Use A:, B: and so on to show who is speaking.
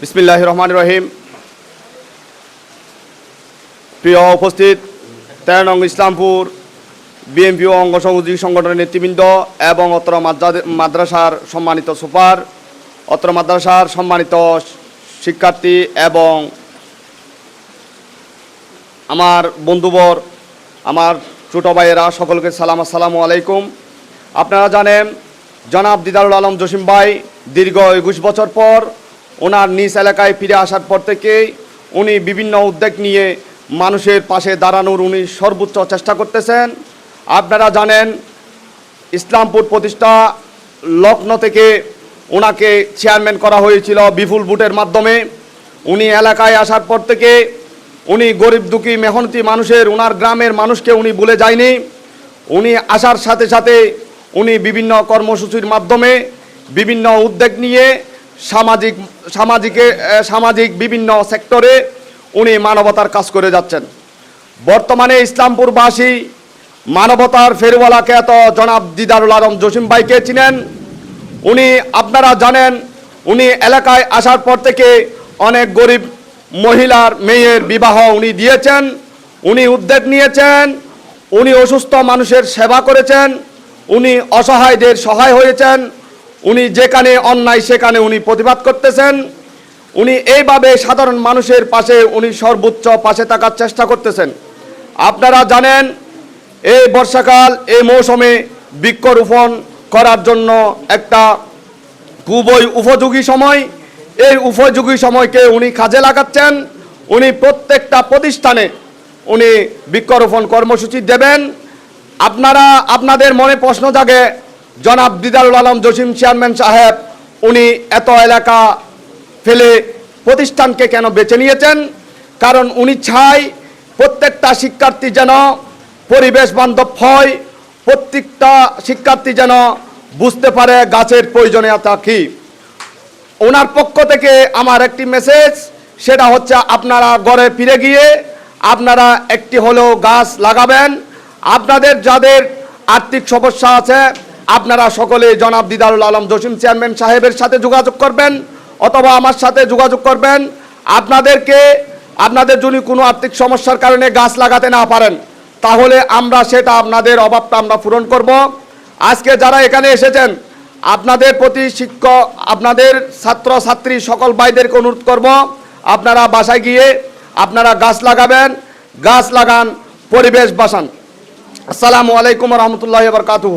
A: বিসমিল্লাহ রহমান রহিম প্রিয় উপস্থিত তেরো নং ইসলামপুর বিএনপি ও অঙ্গ সংযোগী সংগঠনের নেতৃবৃন্দ এবং অত্র মাদ্রা- মাদ্রাসার সম্মানিত সুপার, অত্র মাদ্রাসার সম্মানিত শিক্ষার্থী এবং আমার বন্ধুবর, আমার ছোটো ভাইয়েরা, সকলকে সালাম, আসসালামু আলাইকুম। আপনারা জানেন, জনাব দিদারুল আলম জসিম ভাই দীর্ঘ একুশ বছর পর ওনার নিজ এলাকায় ফিরে আসার পর থেকেই উনি বিভিন্ন উদ্যোগ নিয়ে মানুষের পাশে দাঁড়ানোর উনি সর্বোচ্চ চেষ্টা করতেছেন। আপনারা জানেন, ইসলামপুর প্রতিষ্ঠা লগ্ন থেকে ওনাকে চেয়ারম্যান করা হয়েছিল বিপুল ভোটের মাধ্যমে। উনি এলাকায় আসার পর থেকে উনি গরিব দুঃখী মেহনতি মানুষের ওনার গ্রামের মানুষকে উনি ভুলে যায়নি। উনি আসার সাথে সাথে উনি বিভিন্ন কর্মসূচির মাধ্যমে বিভিন্ন উদ্যোগ নিয়ে সামাজিক, সামাজিকে সামাজিক বিভিন্ন সেক্টরে উনি মানবতার কাজ করে যাচ্ছেন। বর্তমানে ইসলামপুরবাসী মানবতার ফেরওয়ালা খ্যাত জনাব দিদারুল আলম জসিম ভাইকে চিনেন। উনি, আপনারা জানেন, উনি এলাকায় আসার পর থেকে অনেক গরিব মহিলার মেয়ের বিবাহ উনি দিয়েছেন, উনি উদ্যোগ নিয়েছেন, উনি অসুস্থ মানুষের সেবা করেছেন, উনি অসহায়দের সহায় হয়েছেন উনি যেখানে অন্যায়, সেখানে উনি প্রতিবাদ করতেছেন। উনি এইভাবে সাধারণ মানুষের পাশে উনি সর্বোচ্চ পাশে থাকার চেষ্টা করতেছেন। আপনারা জানেন, এই বর্ষাকাল, এই মৌসুমে বৃক্ষরোপণ করার জন্য একটা খুবই উপযোগী সময়। এই উপযোগী সময়কে উনি কাজে লাগাচ্ছেন। উনি প্রত্যেকটা প্রতিষ্ঠানে উনি বৃক্ষরোপণ কর্মসূচি দেবেন। আপনারা, আপনাদের মনে প্রশ্ন জাগে জনাব দিদারুল আলম জসিম চেয়ারম্যান সাহেব, উনি এত এলাকা ফেলে প্রতিষ্ঠানকে কেন বেছে নিয়েছেন? কারণ উনি চাই প্রত্যেকটা শিক্ষার্থী যেন পরিবেশ বান্ধব হয়, প্রত্যেকটা শিক্ষার্থী যেন বুঝতে পারে গাছের প্রয়োজনীয়তা কী। ওনার পক্ষ থেকে আমার একটি মেসেজ সেটা হচ্ছে আপনারা ঘরে ফিরে গিয়ে আপনারা একটি হলেও গাছ লাগাবেন। আপনাদের যাদের আর্থিক সমস্যা আছে আপনারা সকলে জনাব দিদারুল আলম জসিম চেয়ারম্যান সাহেবের সাথে যোগাযোগ করবেন অথবা আমার সাথে যোগাযোগ করবেন। আপনাদেরকে, আপনাদের যদি কোনো আর্থিক সমস্যার কারণে গাছ লাগাতে না পারেন, তাহলে আমরা সেটা আপনাদের অভাবটা আমরা পূরণ করব। আজকে যারা এখানে এসেছেন, আপনাদের প্রতি শিক্ষক আপনাদের ছাত্র ছাত্রী সকল ভাইদেরকে অনুরোধ করব, আপনারা বাসায় গিয়ে আপনারা গাছ লাগাবেন, গাছ লাগান, পরিবেশ বাসান। আসসালামু আলাইকুম রহমতুল্লাহ বরকাতুহ।